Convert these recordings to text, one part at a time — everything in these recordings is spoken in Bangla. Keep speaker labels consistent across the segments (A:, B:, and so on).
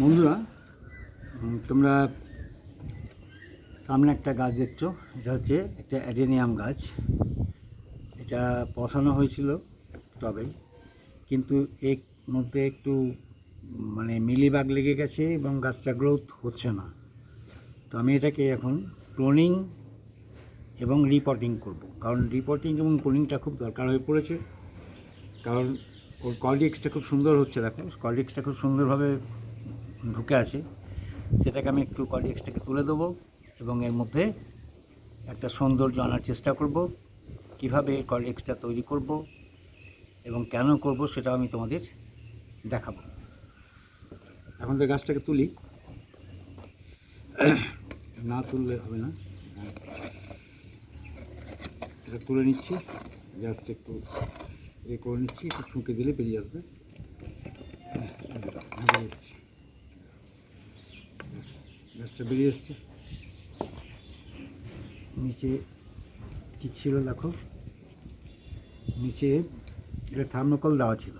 A: বন্ধুরা তোমরা সামনে একটা গাছ দেখছ। এটা হচ্ছে একটা অ্যাডেনিয়াম গাছ। এটা বসানো হয়েছিল তবে কিন্তু এর মধ্যে একটু মানে মিলিবাগ লেগে গেছে এবং গাছটা গ্রোথ হচ্ছে না। তো আমি এটাকে এখন ক্লোনিং এবং রিপোর্টিং করব। কারণ রিপোর্টিং এবং ক্লোনিংটা খুব দরকার হয়ে পড়েছে। কারণ ওর কলিক্সটা খুব সুন্দর হচ্ছে, দেখো। কলিক্সটা খুব সুন্দরভাবে ঢুকে আছে। সেটাকে আমি একটু কলিক্সটাকে তুলে দেবো এবং এর মধ্যে একটা সৌন্দর্য আনার চেষ্টা করব কীভাবে কলিক্সটা তৈরি করব এবং কেন করব সেটা আমি তোমাদের দেখাবো। এখন তো গাছটাকে তুলি না তুললে হবে না। এটা তুলে নিচ্ছি জাস্ট একটু এ করে নিচ্ছি একটু ছুঁকে দিলে বেরিয়ে আসবে। হ্যাঁ, বেরিয়ে এসছে। গাছটা বেরিয়ে এসছে নিচে কী ছিল দেখো? নিচে এটা থার্মোকল দেওয়া ছিল।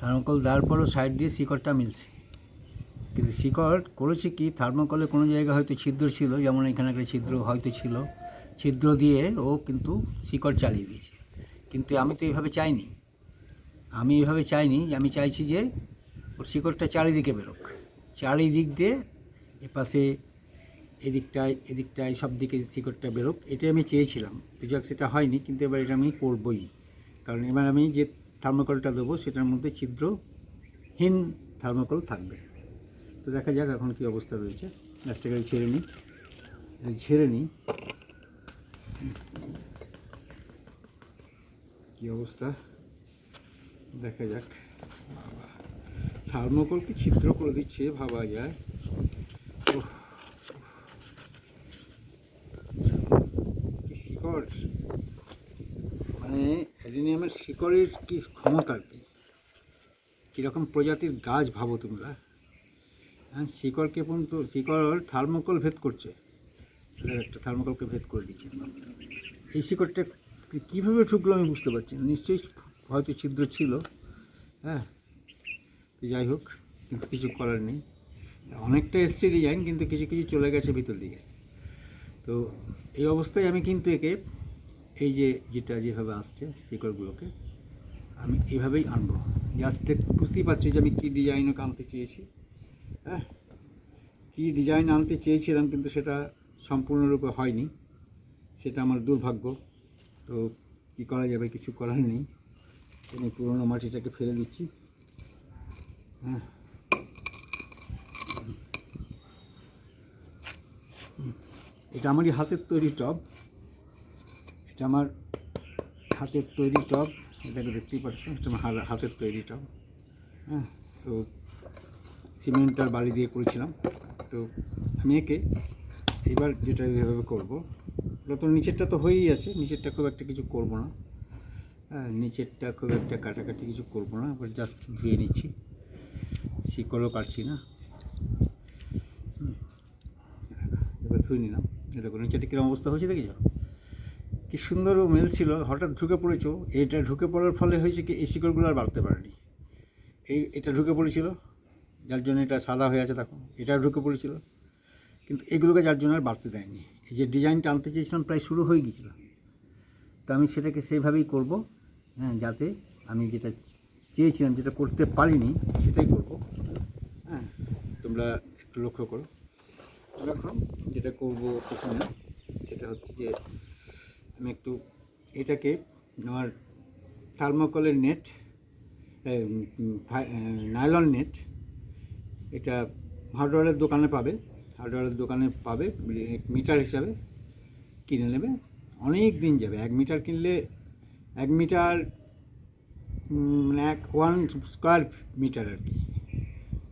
A: থার্মোকল দেওয়ার পরও সাইড দিয়ে শিকড়টা মিলছে। কিন্তু শিকড় করেছে কি? থার্মোকলে কোনো জায়গায় হয়তো ছিদ্র ছিল, যেমন এখানে একটা ছিদ্র হয়তো ছিল। ছিদ্র দিয়ে ও কিন্তু শিকড় চালিয়ে দিয়েছে। কিন্তু আমি তো এইভাবে চাইনি। আমি এইভাবে চাইনি আমি চাইছি যে ওর শিকড়টা চারিদিকে বেরোক। চারিদিক দিয়ে এপাশে এদিকটায় এদিকটায় সব দিকে শিকড়টা বেরোক এটাই আমি চেয়েছিলাম। যাক সেটা হয়নি, কিন্তু এবার এটা আমি করবই। কারণ এবার আমি যে থার্মোকলটা দেবো, সেটার মধ্যে ছিদ্রহীন থার্মোকল থাকবে। তো দেখা যাক এখন কী অবস্থা রয়েছে। গাছটাকে ছেড়ে নিই। ছেড়ে নিই। কী অবস্থা? দেখা যাক। বাবা থার্মোকল কি ছিদ্র করে দিচ্ছে, ভাবা যায় উফ, কি শিকড় মানে অ্যালিনিয়ামের শিকড়ের কি ক্ষমতা কি? কীরকম প্রজাতির গাছ ভাবো তোমরা? হ্যাঁ শিকড়কে পর্যন্ত, শিকড় থার্মোকল ভেদ করছে। একটা থার্মোকলকে ভেদ করে দিচ্ছে এই শিকড়টা কীভাবে ঢুকলো আমি বুঝতে পারছি নিশ্চয়ই হয়তো ছিদ্র ছিল। হ্যাঁ যাই হোক, কিন্তু কিছু করার নেই। অনেকটা এসছে ডিজাইন কিন্তু কিছু কিছু চলে গেছে ভিতর দিকে। তো এই অবস্থায় আমি কিন্তু একে এই যে যেটা যেভাবে আসছে শিকড়গুলোকে আমি এইভাবেই আনব। জাস্ট বুঝতেই পারছি যে আমি কী ডিজাইন আনতে চেয়েছি। হ্যাঁ? কী ডিজাইন আনতে চেয়েছিলাম কিন্তু সেটা সম্পূর্ণরূপে হয়নি। সেটা আমার দুর্ভাগ্য। তো কী করা যাবে, কিছু করার নেই। আমি পুরোনো মাটিটাকে ফেলে দিচ্ছি। হ্যাঁ। এটা আমারই হাতের তৈরি টব। এটা আমার হাতের তৈরি টব। এটাকে দেখতেই পাচ্ছ এটা আমার হাতের তৈরি টব। হ্যাঁ তো সিমেন্ট আর বালি দিয়ে করেছিলাম। তো আমি একে এবার যেটা এভাবে করব তো নিচেরটা তো হয়েই আছে, নিচেরটা খুব একটা কিছু করব না। হ্যাঁ নিচেরটা খুব একটা কাটাকাটি কিছু করব না, এবার জাস্ট ধুয়ে নিচ্ছি। শিকড়ও কাটছি না। এবার ধুয়ে নিলাম। করে নিচেটা কীরকম অবস্থা হয়েছে দেখেছ? কি সুন্দর ও মেল ছিল, হঠাৎ ঢুকে পড়েছো, এটা ঢুকে পড়ার ফলে হয়েছে কি, এই শিকড়গুলো আর বাড়তে পারেনি। এই, এটা ঢুকে পড়েছিল, যার জন্য এটা সাদা হয়ে আছে দেখো, এটা ঢুকে পড়েছিল, কিন্তু এগুলোকে যার জন্য আর বাড়তে দেয়নি। এই যে ডিজাইনটা আনতে চেয়েছিলাম, প্রায় শুরু হয়ে গিয়েছিল। তো আমি সেটাকে সেইভাবেই করব হ্যাঁ যাতে আমি যেটা চেয়েছিলাম, যেটা করতে পারিনি, সেটাই করব হ্যাঁ। তোমরা একটু লক্ষ্য করো। এখন যেটা করব প্রথমে, সেটা হচ্ছে যে আমি একটু এটাকে আমার থার্মোকলের নেট নাইলন নেট, এটা হার্ডওয়ারের দোকানে পাবে। হার্ডওয়ারের দোকানে পাবে, এক মিটার হিসাবে কিনে নেবে। অনেক দিন যাবে, এক মিটার কিনলে এক মিটার মানে এক ওয়ান স্কোয়ার মিটার আর কি।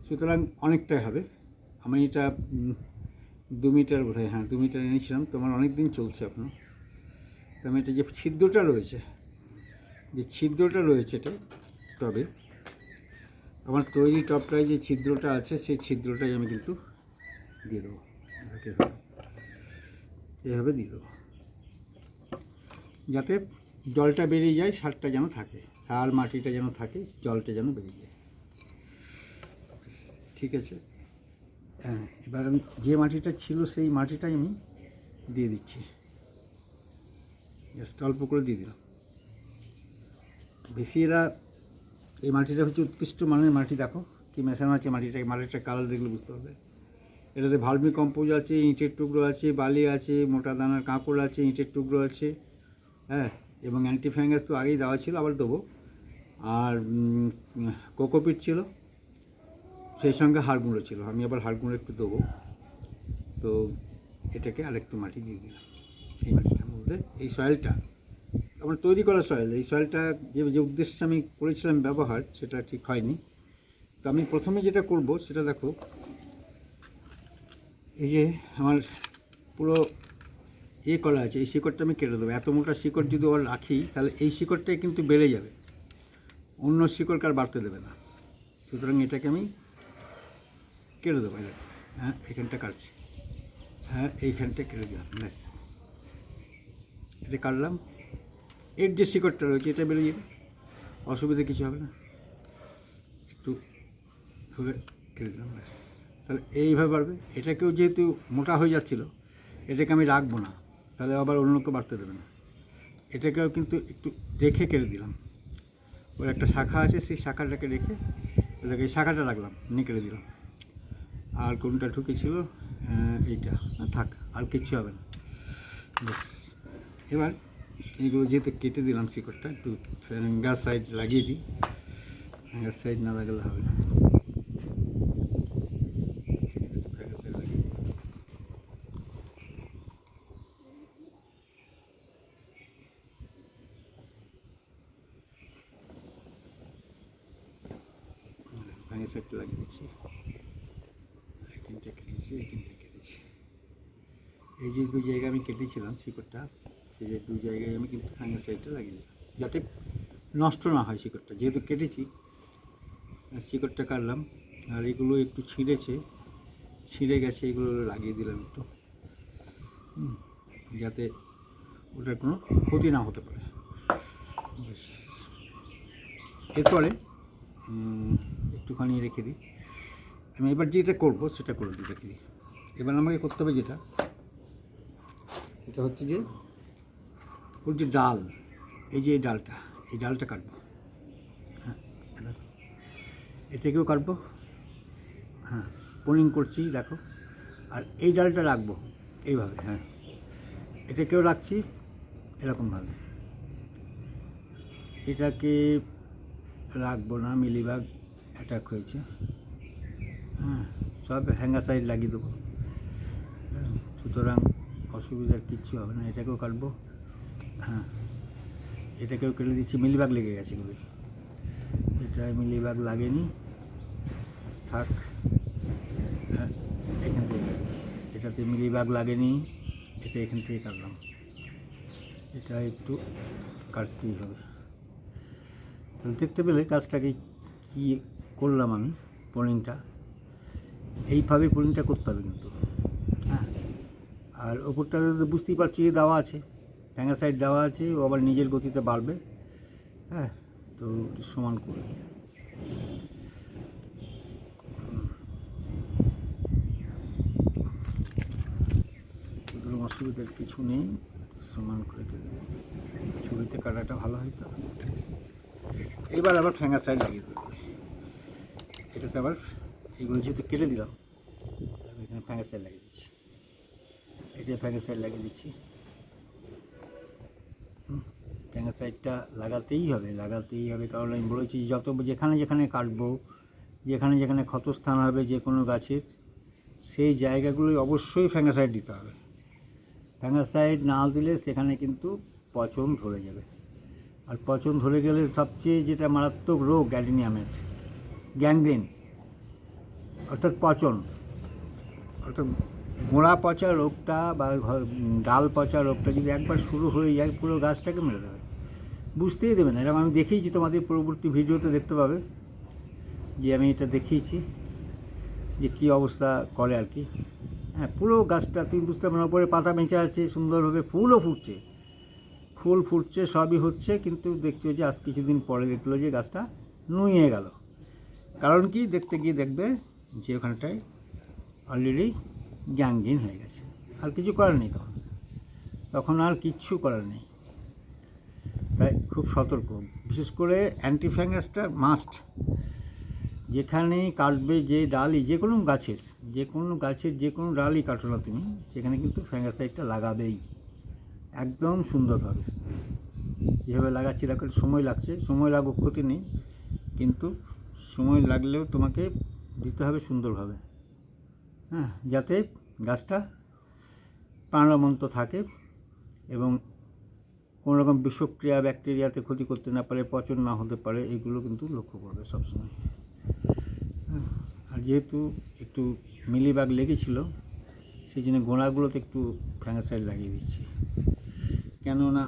A: সুতরাং অনেকটাই হবে। আমি এটা দু মিটার বোধহয় হ্যাঁ দু মিটার এনেছিলাম। তো আমার অনেক দিন চলছে এখনও আমি এটা যে ছিদ্রটা রয়েছে, যে ছিদ্রটা রয়েছে এটা তবে আমার তৈরি টপটায় যে ছিদ্রটা আছে, সেই ছিদ্রটাই আমি কিন্তু দিয়ে দেবো। এভাবে দিয়ে দেবো। যাতে জলটা বেরিয়ে যায়, সারটা যেন থাকে, সার মাটিটা যেন থাকে, জলটা যেন বেরিয়ে যায়। ঠিক আছে। হ্যাঁ এবার আমি যে মাটিটা ছিল সেই মাটিটাই আমি দিয়ে দিচ্ছি। জাস্ট অল্প করে দিয়ে দিলাম। বেশি এরা, এই মাটিটা হচ্ছে উৎকৃষ্ট মানের মাটি, দেখো কি মেশানো আছে মাটিটা মাটিটা কালার দেখলে বুঝতে পারবে। এটাতে ভার্মি কম্পোজ আছে, ইঁটের টুকরো আছে, বালি আছে, মোটা দানার কাঁকড় আছে, ইঁটের টুকরো আছে হ্যাঁ এবং অ্যান্টি ফ্যাঙ্গাস তো আগেই দেওয়া ছিল, আবার দেবো। আর কোকোপিট ছিল সেই সঙ্গে হাড় গুঁড়ো ছিল। আমি আবার হাড় গুঁড়ো একটু দেবো। তো এটাকে আরেকটু মাটি দিয়ে দিলাম। এই মাটিটার মধ্যে এই সয়েলটা আমার তৈরি করা সয়েল এই সয়েলটা যে যে উদ্দেশ্যে আমি করেছিলাম ব্যবহার, সেটা ঠিক হয়নি। তো আমি প্রথমে যেটা করব, সেটা দেখো। এই যে আমার পুরো এ করা আছে, এই শিকড়টা আমি কেটে দেবো। এত মোটা শিকড় যদি ওর রাখি, তাহলে এই শিকড়টাই কিন্তু বেড়ে যাবে। অন্য শিকড়কে আর বাড়তে দেবে না। সুতরাং এটাকে আমি কেটে দেবো হ্যাঁ এখানটা কাটছি। হ্যাঁ এইখানটা কেটে দিলাম, ব্যাস। এটা কাটলাম। এর যে শিকড়টা রয়েছে, এটা বেরিয়ে যাবে। অসুবিধা কিছু হবে না। একটু ধরে কেটে দিলাম, ব্যাস। তাহলে এইভাবে বাড়বে। এটাকেও যেহেতু মোটা হয়ে যাচ্ছিল, এটাকে আমি রাখব না। তাহলে আবার অন্য কেউ বাড়তে দেবে না। এটাকেও কিন্তু একটু রেখে কেটে দিলাম। ওর একটা শাখা আছে, সেই শাখাটাকে রেখে ওটাকে এই শাখাটা রাখলাম, নিয়ে কেটে দিলাম। আর কোনটা ঢুকেছিল? এইটা। থাক, আর কিচ্ছু হবে না। এবার এইগুলো যেহেতু কেটে দিলাম শিকড়টা। একটু ফ্যাঙ্গার সাইড লাগিয়ে দিই। ফ্যাঙ্গার সাইড না লাগালে হবে না। সাইড লাগিয়ে দিচ্ছি। কেটেছি। এই যে দু জায়গায় আমি কেটেছিলাম শিকড়টা, সেই যে দু জায়গায় আমি কিন্তু ফ্যাঙ্গার সাইডটা লাগিয়ে দিলাম। যাতে নষ্ট না হয় শিকড়টা। যেহেতু কেটেছি শিকড়টা কাটলাম, আর এগুলো একটু ছিঁড়েছে, ছিঁড়ে গেছে, এগুলো লাগিয়ে দিলাম একটু। যাতে ওটার কোনো ক্ষতি না হতে পারে। এরপরে একটুখানি রেখে দিই। আমি এবার যেটা করব, সেটা করে দিই দিই এবার আমাকে করতে হবে যেটা। সেটা হচ্ছে যে ওর যে ডাল, এই যে এই ডালটা এই ডালটা কাটবো। হ্যাঁ এটা- এটাকেও কাটবো। হ্যাঁ পোলিং করছি, দেখো। আর এই ডালটা রাখব, এইভাবে হ্যাঁ। এটাকেও রাখছি, এরকমভাবে। এটাকে রাখব না মিলিবাগ অ্যাটাক হয়েছে। হ্যাঁ সব হ্যাঙ্গার সাইড লাগিয়ে দেবো। সুতরাং অসুবিধার কিচ্ছু হবে না, এটাকেও কাটবো। হ্যাঁ এটাকেও কেটে দিচ্ছি, মিলিবাগ লেগে গেছে এগুলো। এটা মিলিবাগ লাগেনি। থাক হ্যাঁ এখান থেকে এটাতে মিলিবাগ লাগেনি, এটা এখান থেকে কাটলাম। এটা একটু কাটতেই হবে। তাহলে দেখতে পেলে কাজটাকে কী করলাম আমি পোলিংটা এইভাবে পোলিংটা করতে হবে কিন্তু। হ্যাঁ। আর ওপরটাতে তো বুঝতেই পারছি যে দেওয়া আছে। ট্যাঙ্গা সাইড দেওয়া আছে, ও আবার নিজের গতিতে বাড়বে। হ্যাঁ তো সমান করবে অসুবিধার কিছু নেই, সমান করে। ছুরিতে কাটাটা ভালো হয় তো। এবার আবার ঠ্যাঙ্গা সাইড লাগিয়ে দেবে। এটাতে আবার এইগুলো যেহেতু কেটে দিলাম এখানে ফ্যাঙ্গা সাইড লাগিয়ে দিচ্ছি। এটা ফ্যাঙ্গা সাইড লাগিয়ে দিচ্ছি। হুম, ফ্যাঙ্গা সাইডটা লাগাতেই হবে লাগাতেই হবে কারণ আমি বলেছি যত যেখানে যেখানে কাটবো যেখানে যেখানে ক্ষতস্থান হবে যে কোনো গাছের সেই জায়গাগুলোই অবশ্যই ফ্যাঙ্গাসাইড দিতে হবে। ফ্যাঙ্গাসাইড না দিলে সেখানে কিন্তু পচন ধরে যাবে। আর পচন ধরে গেলে সবচেয়ে যেটা মারাত্মক রোগ অ্যাডিনিয়ামের গ্যাংগ্রিন অর্থাৎ পচন। অর্থাৎ গোড়া পচা রোগটা বা ডাল পচা রোগটা যদি একবার শুরু হয়ে যায়, পুরো গাছটাকে মেরে দেবে। বুঝতেই দেবে না। এরকম আমি দেখিয়েছি তোমাদের পরবর্তী ভিডিওতে, দেখতে পাবে। যে আমি এটা দেখিয়েছি, যে কী অবস্থা করে আর কি। হ্যাঁ পুরো গাছটা তুমি বুঝতে পারো উপরে পাতা বেঁচে আছে, সুন্দরভাবে ফুলও ফুটছে। ফুল ফুটছে, সবই হচ্ছে, কিন্তু দেখছ যে আজ কিছুদিন পরে দেখল যে গাছটা নুয়ে গেল। কারণ কি? দেখতে গিয়ে দেখবে যে ওখানটায় অলরেডি গ্যাংজিন হয়ে গেছে। আর কিছু করার নেই তখন। তখন আর কিচ্ছু করার নেই। তাই খুব সতর্ক। বিশেষ করে অ্যান্টি ফ্যাঙ্গাসটা মাস্ট যেখানে কাটবে যে ডালই, যে কোনো গাছের, যে কোনো গাছের যে কোনো ডালই কাটো না তুমি, সেখানে কিন্তু ফ্যাঙ্গাসাইডটা লাগাবেই। একদম সুন্দরভাবে। যেভাবে লাগাচ্ছি দেখো সময় লাগছে। সময় লাগুক ক্ষতি নেই। কিন্তু সময় লাগলেও তোমাকে দিতে হবে সুন্দরভাবে। হ্যাঁ যাতে গাছটা প্রাণবন্ত থাকে এবং কোনো রকম বিষক্রিয়া ব্যাকটেরিয়াতে ক্ষতি করতে না পারে পচন না হতে পারে এগুলো কিন্তু লক্ষ্য করবে সবসময়। হ্যাঁ, আর যেহেতু একটু মিলিবাগ লেগেছিল সেই জন্য গোড়াগুলোতে একটু ফ্যাঙ্গাসাইড লাগিয়ে দিচ্ছি। কেননা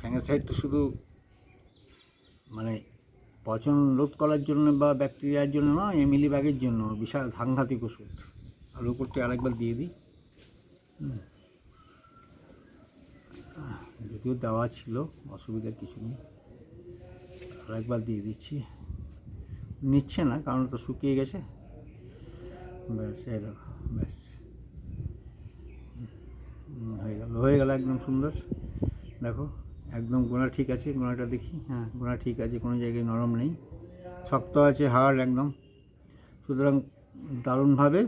A: ফ্যাঙ্গাসাইড তো শুধু মানে পচন রোধ করার জন্য বা ব্যাকটেরিয়ার জন্য নয় এই ব্যাগের জন্য বিশাল সাংঘাতিক ওষুধ। আর উপরটা আরেকবার দিয়ে দিই। যদিও দেওয়া ছিল অসুবিধার কিছু নেই। আরেকবার দিয়ে দিচ্ছি। নিচ্ছে না কারণ তো শুকিয়ে গেছে। ব্যাস এই দেখো ব্যাস। হয়ে গেল হয়ে গেল একদম সুন্দর। দেখো একদম গোড়া ঠিক আছে গোড়াটা দেখি হ্যাঁ গোড়া ঠিক আছে, কোনো জায়গায় নরম নেই। শক্ত আছে হাড় একদম। সুতরাং দারুণভাবে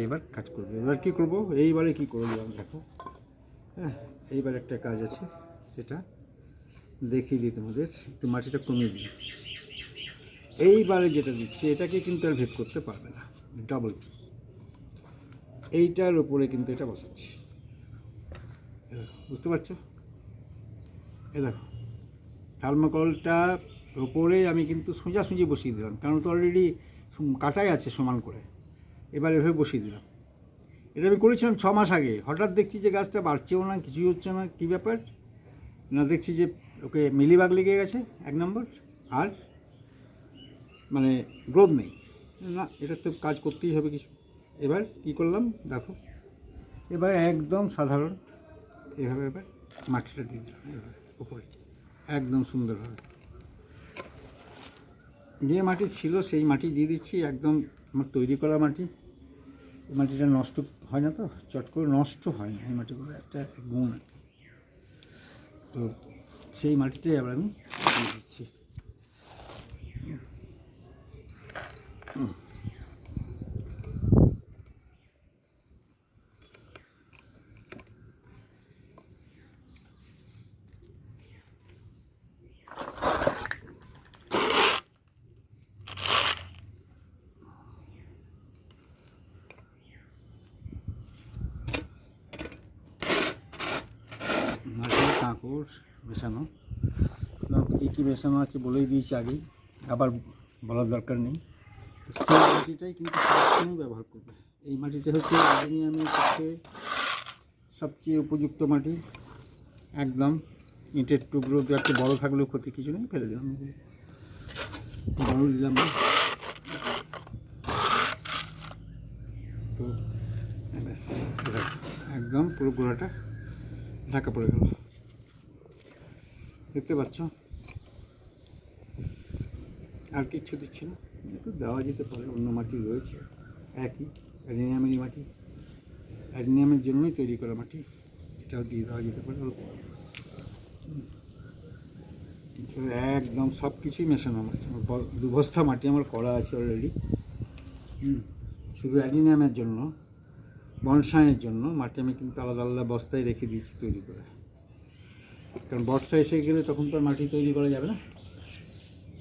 A: এইবার কাজ করবে। এবার কী করব? এইবারে কী করব আমি দেখো। হ্যাঁ এইবার একটা কাজ আছে, সেটা দেখিয়ে দিই তোমাদের, একটু মাটিটা কমিয়ে দিই। এইবারে যেটা দিচ্ছি, এটাকে কিন্তু আর ভেদ করতে পারবে না ডাবল এইটার উপরে কিন্তু এটা বসাচ্ছি। বুঝতে পারছ? এ দেখো থার্মোকলটার ওপরে আমি কিন্তু সোজাসুজি বসিয়ে দিলাম, কারণ তো অলরেডি কাটাই আছে সমান করে। এবার এভাবে বসিয়ে দিলাম। এটা আমি করেছিলাম ছ মাস আগে। হঠাৎ দেখছি যে গাছটা বাড়ছেও না, কিছুই হচ্ছে না, কী ব্যাপার? না, দেখছি যে ওকে মিলিবাগ লেগে গেছে, এক নম্বর। আর মানে গ্রোথ নেই। না, এটা তো কাজ করতেই হবে কিছু। এবার কি করলাম, দেখো। এবার একদম সাধারণ, এভাবে এবার মাটিটা দিয়ে দিলাম, এভাবে। উপরে একদম সুন্দরভাবে যে মাটি ছিল সেই মাটি দিয়ে দিচ্ছি, একদম আমার তৈরি করা মাটি। এই মাটিটা নষ্ট হয় না তো, চট করে নষ্ট হয় না। এই মাটিগুলো একটা গুণ। তো সেই মাটিটাই আবার আমি দিয়ে দিচ্ছি। হুম। কাঁকড় মেশানো। কী কী মেশানো আছে বলেই দিয়েছি আগেই আবার বলার দরকার নেই। সেই মাটিটাই কিন্তু সবসময় ব্যবহার করবে। এই মাটিটা হচ্ছে অ্যালুমিনিয়ামের সবচেয়ে উপযুক্ত মাটি। একদম ইটের টুকরো, দু একটা বড়ো থাকলেও ক্ষতি কিছু নেই, ফেলে দিলাম। বড়ো দিলাম একদম পুরো গোড়াটা ঢাকা পড়ে গেল। দেখতে পাচ্ছ? আর কিচ্ছু দিচ্ছি না। একটু দেওয়া যেতে পারে, অন্য মাটি রয়েছে। একই অ্যাডিনিয়ামেরই মাটি। অ্যাডিনিয়ামের জন্যই তৈরি করা মাটি। এটাও দিয়ে দেওয়া যেতে পারে অল্প। একদম সব কিছুই মেশানো আমার ব- মাটি আমার করা আছে অলরেডি শুধু অ্যাডিনিয়ামের জন্য, বনসাইয়ের জন্য মাটি আমি কিন্তু আলাদা আলাদা বস্তায় রেখে দিয়েছি তৈরি করে। কারণ বর্ষা এসে গেলে তখন তো আর মাটি তৈরি করা যাবে না।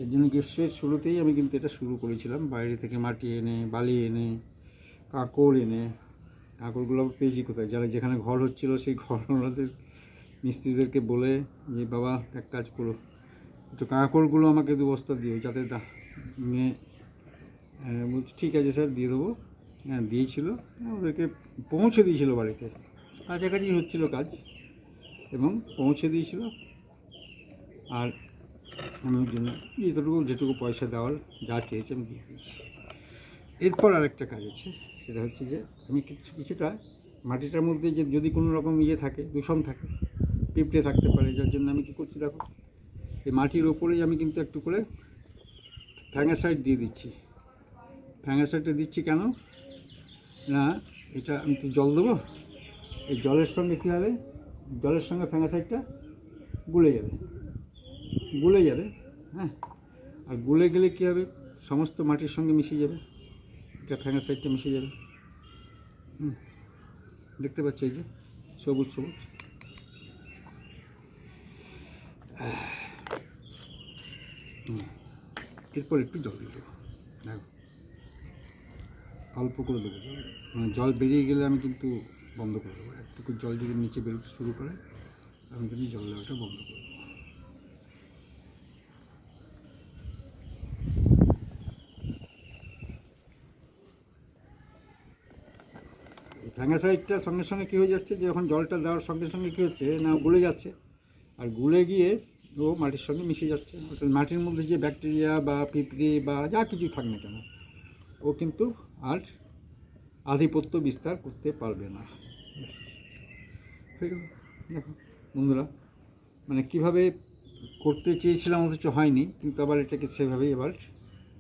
A: এর জন্য গ্রীষ্মের শুরুতেই আমি কিন্তু এটা শুরু করেছিলাম। বাইরে থেকে মাটি এনে, বালি এনে, কাঁকড় এনে, কাঁকড়গুলো আবার পেয়েছি কোথায়? যারা যেখানে ঘর হচ্ছিল সেই ঘর ওনাদের মিস্ত্রিদেরকে বলে যে, বাবা, এক কাজ করো। একটু কাঁকড়গুলো আমাকে দু বস্তা দিও, যাতে নিয়ে বলছি, ঠিক আছে স্যার, দিয়ে দেবো। হ্যাঁ দিয়েছিল। ওদেরকে পৌঁছে দিয়েছিল বাড়িতে। কাছাকাছি হচ্ছিল কাজ। এবং পৌঁছে দিয়েছিল। আর আমি ওর জন্য যেটুকু যেটুকু পয়সা দেওয়ার যা চেয়েছে আমি দিয়ে দিয়েছি। এরপর আরেকটা কাজ আছে, সেটা হচ্ছে যে আমি কিছু, কিছুটা মাটিটার মধ্যে যে যদি কোনো রকম ইয়ে থাকে, দূষণ থাকে, পিঁপড়ে থাকতে পারে, যার জন্য আমি কী করছি দেখো, এই মাটির ওপরেই আমি কিন্তু একটু করে ফ্যাঙ্গাসাইড দিয়ে দিচ্ছি। ফ্যাঙ্গাসাইডটা দিচ্ছি কেন? না, এটা আমি তো জল দেবো। এই জলের সঙ্গে কী হবে? জলের সঙ্গে ফ্যাঙ্গাসাইডটা গুলে যাবে। গুলে যাবে হ্যাঁ? আর গুলে গেলে কী হবে? সমস্ত মাটির সঙ্গে মিশে যাবে। এটা ফ্যাঙ্গাসাইডটা মিশে যাবে। হুম। দেখতে পাচ্ছ এই যে সবুজ সবুজ। এরপর একটু জল দিয়ে দেবো। অল্প করে দেবো। মানে জল বেরিয়ে গেলে আমি কিন্তু বন্ধ করে দেবো। একটুকু জল যদি নিচে বেরোতে শুরু করে আমি কিন্তু জল দেওয়াটা বন্ধ করে দেবো। ফ্যাঙ্গাসাইডটা সঙ্গে সঙ্গে কী হয়ে যাচ্ছে যখন জলটা দেওয়ার সঙ্গে সঙ্গে কী হচ্ছে না গুলে যাচ্ছে, আর গুলে গিয়ে ও মাটির সঙ্গে মিশে যাচ্ছে। অর্থাৎ মাটির মধ্যে যে ব্যাকটেরিয়া বা পিঁপড়ে বা যা কিছু থাক না কেন, ও কিন্তু আর আধিপত্য বিস্তার করতে পারবে না। দেখো, বন্ধুরা মানে কীভাবে করতে চেয়েছিলাম অথচ হয়নি, কিন্তু আবার এটাকে সেভাবেই এবার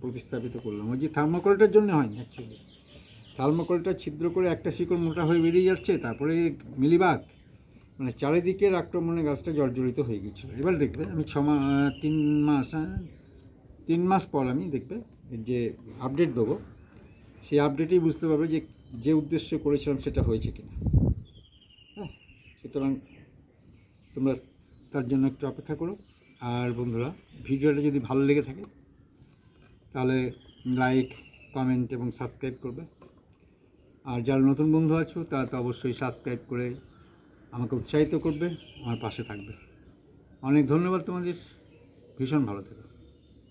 A: প্রতিস্থাপিত করলাম। ওই যে থার্মোকলটার জন্য হয়নি অ্যাকচুয়ালি থার্মোকলটা ছিদ্র করে একটা শিকড় মোটা হয়ে বেরিয়ে যাচ্ছে, তারপরে মিলিবাগ মানে চারিদিকের আক্রমণে গাছটা জর্জরিত হয়ে গিয়েছিল। এবার দেখবে, আমি ছ তিন মাস তিন মাস পর আমি দেখবে যে আপডেট দেবো, সেই আপডেটেই বুঝতে পারবে যে যে উদ্দেশ্য করেছিলাম সেটা হয়েছে কিনা। সুতরাং তোমরা তার জন্য একটু অপেক্ষা করো। আর বন্ধুরা, ভিডিওটা যদি ভালো লেগে থাকে, তাহলে লাইক কমেন্ট এবং সাবস্ক্রাইব করবে। আর যারা নতুন বন্ধু আছো, তারা তো অবশ্যই সাবস্ক্রাইব করে আমাকে উৎসাহিত করবে, আমার পাশে থাকবে। অনেক ধন্যবাদ তোমাদের। ভীষণ ভালো থেকো।